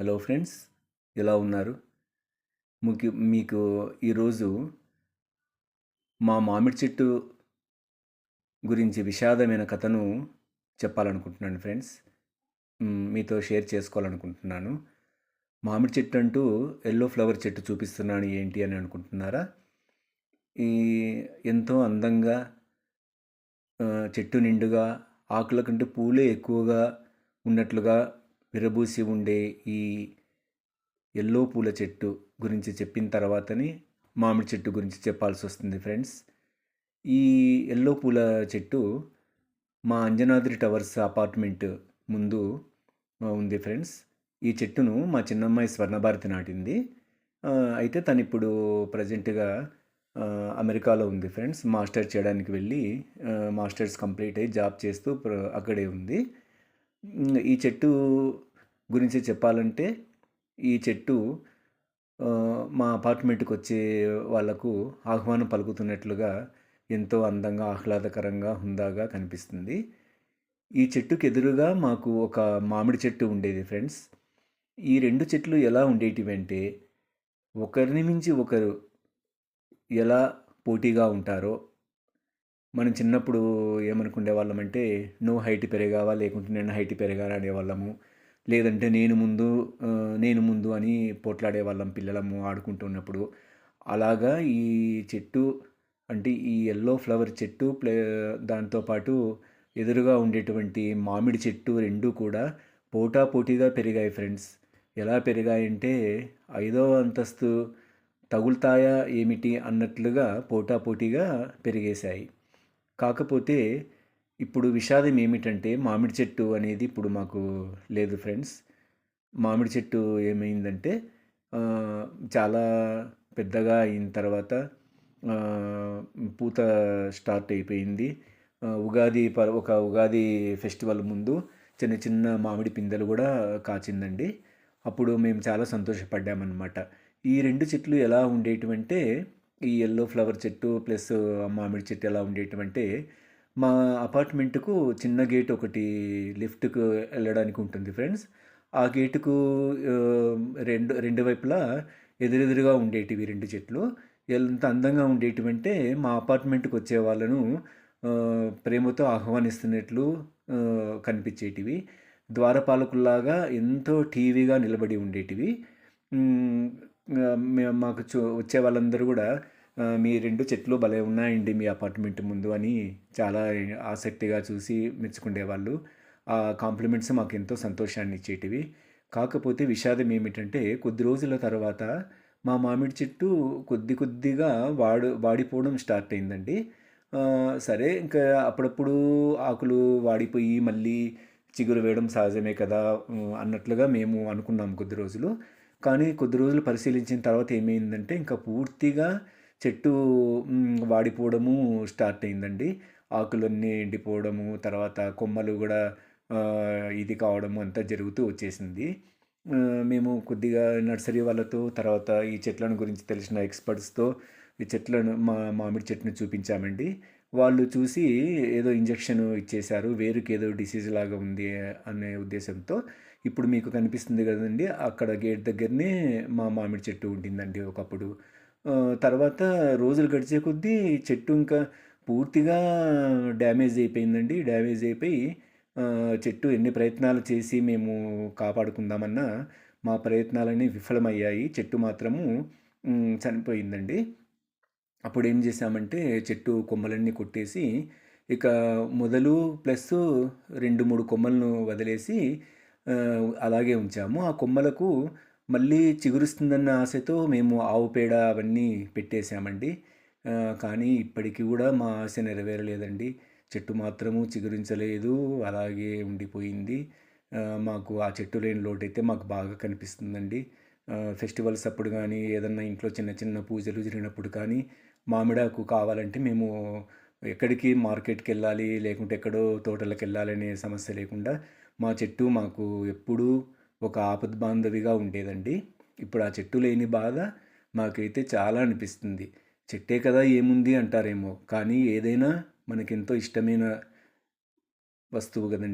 Hello friends ఎలా ఉన్నారు? ముఖ్య మీకు ఈరోజు మా మామిడి చెట్టు గురించి విషాదమైన కథను చెప్పాలనుకుంటున్నాను ఫ్రెండ్స్. మీతో షేర్ చేసుకోవాలనుకుంటున్నాను. మామిడి చెట్టు అంటూ ఎల్లో ఫ్లవర్ చెట్టు చూపిస్తున్నాను ఏంటి అని అనుకుంటున్నారా? ఈ ఎంతో అందంగా చెట్టు నిండుగా ఆకుల కంటే పూలే ఎక్కువగా ఉన్నట్లుగా విరబూసి ఉండే ఈ ఎల్లో పూల చెట్టు గురించి చెప్పిన తర్వాతనే మామిడి చెట్టు గురించి చెప్పాల్సి వస్తుంది ఫ్రెండ్స్. ఈ ఎల్లో పూల చెట్టు మా అంజనాద్రి టవర్స్ అపార్ట్మెంట్ ముందు ఉంది ఫ్రెండ్స్. ఈ చెట్టును మా చిన్నమ్మాయి స్వర్ణభారతి నాటింది. అయితే తను ఇప్పుడు ప్రజెంట్గా అమెరికాలో ఉంది ఫ్రెండ్స్. మాస్టర్ చేయడానికి వెళ్ళి మాస్టర్స్ కంప్లీట్ అయ్యి జాబ్ చేస్తూ అక్కడే ఉంది. ఈ చెట్టు గురించి చెప్పాలంటే ఈ చెట్టు మా అపార్ట్మెంట్కి వచ్చే వాళ్ళకు ఆహ్వానం పలుకుతున్నట్లుగా ఎంతో అందంగా ఆహ్లాదకరంగా హుందాగా కనిపిస్తుంది. ఈ చెట్టుకు ఎదురుగా మాకు ఒక మామిడి చెట్టు ఉండేది ఫ్రెండ్స్. ఈ రెండు చెట్లు ఎలా ఉండేటివి అంటే ఒకరిని మించి ఒకరు ఎలా పోటీగా ఉంటారో మనం చిన్నప్పుడు ఏమనుకునే వాళ్ళమంటే నువ్వు హైట్ పెరగావా? లేకుంటే నేను హైట్ పెరగాలా అనేవాళ్ళము లేదంటే నేను ముందు నేను ముందు అని పోట్లాడే వాళ్ళం పిల్లలము ఆడుకుంటున్నప్పుడు అలాగా ఈ చెట్టు అంటే ఈ ఎల్లో ఫ్లవర్ చెట్టు ప్లే దాంతోపాటు ఎదురుగా ఉండేటువంటి మామిడి చెట్టు రెండు కూడా పోటా పోటీగా పెరిగాయి ఫ్రెండ్స్. ఎలా పెరిగాయంటే ఐదో అంతస్తు తగులుతాయా ఏమిటి? అన్నట్లుగా పోటాపోటీగా పెరిగేశాయి. కాకపోతే ఇప్పుడు విషాదం ఏమిటంటే మామిడి చెట్టు అనేది ఇప్పుడు మాకు లేదు ఫ్రెండ్స్. మామిడి చెట్టు ఏమైందంటే చాలా పెద్దగా అయిన తర్వాత పూత స్టార్ట్ అయిపోయింది. ఉగాది పర్ ఒక ఉగాది ఫెస్టివల్ ముందు చిన్న చిన్న మామిడి పిందెలు కూడా కాచిందండి. అప్పుడు మేము చాలా సంతోషపడ్డామన్నమాట. ఈ రెండు చెట్లు ఎలా ఉండేటివంటే ఈ ఎల్లో ఫ్లవర్ చెట్టు ప్లస్ మామిడి చెట్టు ఎలా ఉండేటంటే మా అపార్ట్మెంట్కు చిన్న గేట్ ఒకటి లిఫ్ట్కు వెళ్ళడానికి ఉంటుంది ఫ్రెండ్స్ ఆ గేటుకు రెండు రెండు వైపులా ఎదురెదురుగా ఉండేటివి రెండు చెట్లు. ఎంత అందంగా ఉండేటివంటే మా అపార్ట్మెంట్కి వచ్చే వాళ్ళను ప్రేమతో ఆహ్వానిస్తున్నట్లు కనిపించేటివి. ద్వారపాలకుల్లాగా ఎంతో టీవీగా నిలబడి ఉండేటివి. మేము మాకు చూ వచ్చే వాళ్ళందరూ కూడా మీ రెండు చెట్లు భలే ఉన్నాయండి మీ అపార్ట్మెంట్ ముందు అని చాలా ఆసక్తిగా చూసి మెచ్చుకునేవాళ్ళు ఆ కాంప్లిమెంట్స్ మాకు ఎంతో సంతోషాన్ని ఇచ్చేటివి. కాకపోతే విషాదం ఏమిటంటే కొద్ది రోజుల తర్వాత మా మామిడి చెట్టు కొద్ది కొద్దిగా వాడు వాడిపోవడం స్టార్ట్ అయిందండి. సరే ఇంకా అప్పుడప్పుడు ఆకులు వాడిపోయి మళ్ళీ చిగురు వేయడం సహజమే కదా అన్నట్లుగా మేము అనుకున్నాం కొద్ది రోజులు. కానీ కొద్ది రోజులు పరిశీలించిన తర్వాత ఏమైందంటే ఇంకా పూర్తిగా చెట్టు వాడిపోవడము స్టార్ట్ అయిందండి. ఆకులన్నీ ఎండిపోవడము తర్వాత కొమ్మలు కూడా ఇది కావడము అంతా జరుగుతూ వచ్చేసింది. మేము కొద్దిగా నర్సరీ వాళ్ళతో తర్వాత ఈ చెట్లను గురించి తెలిసిన ఎక్స్పర్ట్స్తో ఈ చెట్లను మా మామిడి చెట్టును చూపించామండి. వాళ్ళు చూసి ఏదో ఇంజెక్షన్ ఇచ్చేశారు వేరుకి ఏదో డిసీజ్ లాగా ఉంది అనే ఉద్దేశంతో ఇప్పుడు మీకు కనిపిస్తుంది కదండి అక్కడ గేట్ దగ్గరనే మా మామిడి చెట్టు ఉండిందండి ఒకప్పుడు. తర్వాత రోజులు గడిచే కొద్దీ చెట్టు ఇంకా పూర్తిగా డ్యామేజ్ అయిపోయిందండి. డ్యామేజ్ అయిపోయి చెట్టు ఎన్ని ప్రయత్నాలు చేసి మేము కాపాడుకుందామన్నా మా ప్రయత్నాలన్నీ విఫలమయ్యాయి. చెట్టు మాత్రము చనిపోయిందండి. అప్పుడు ఏం చేసామంటే చెట్టు కొమ్మలన్నీ కొట్టేసి ఇక మొదలు ప్లస్ రెండు మూడు కొమ్మలను వదిలేసి అలాగే ఉంచాము. ఆ కొమ్మలకు మళ్ళీ చిగురుస్తుందన్న ఆశతో మేము ఆవు పేడ అవన్నీ పెట్టేశామండి. కానీ ఇప్పటికీ కూడా మా ఆశ నెరవేరలేదండి. చెట్టు మాత్రము చిగురించలేదు అలాగే ఉండిపోయింది. మాకు ఆ చెట్టు లేని లోటైతే మాకు బాగా కనిపిస్తుందండి. ఫెస్టివల్స్ అప్పుడు కానీ ఏదన్నా ఇంట్లో చిన్న చిన్న పూజలు జరిగినప్పుడు కానీ మామిడాకు కావాలంటే మేము ఎక్కడికి మార్కెట్కి వెళ్ళాలి లేకుంటే ఎక్కడో తోటలకు వెళ్ళాలనే సమస్య లేకుండా మా చెట్టు మాకు ఎప్పుడూ ఒక ఆపద్ బాంధవిగా ఉండేదండి. ఇప్పుడు ఆ చెట్టు లేని బాధ మాకైతే చాలా అనిపిస్తుంది. చెట్టే కదా ఏముంది అంటారేమో కానీ ఏదైనా మనకెంతో ఇష్టమైన వస్తువు కదండి.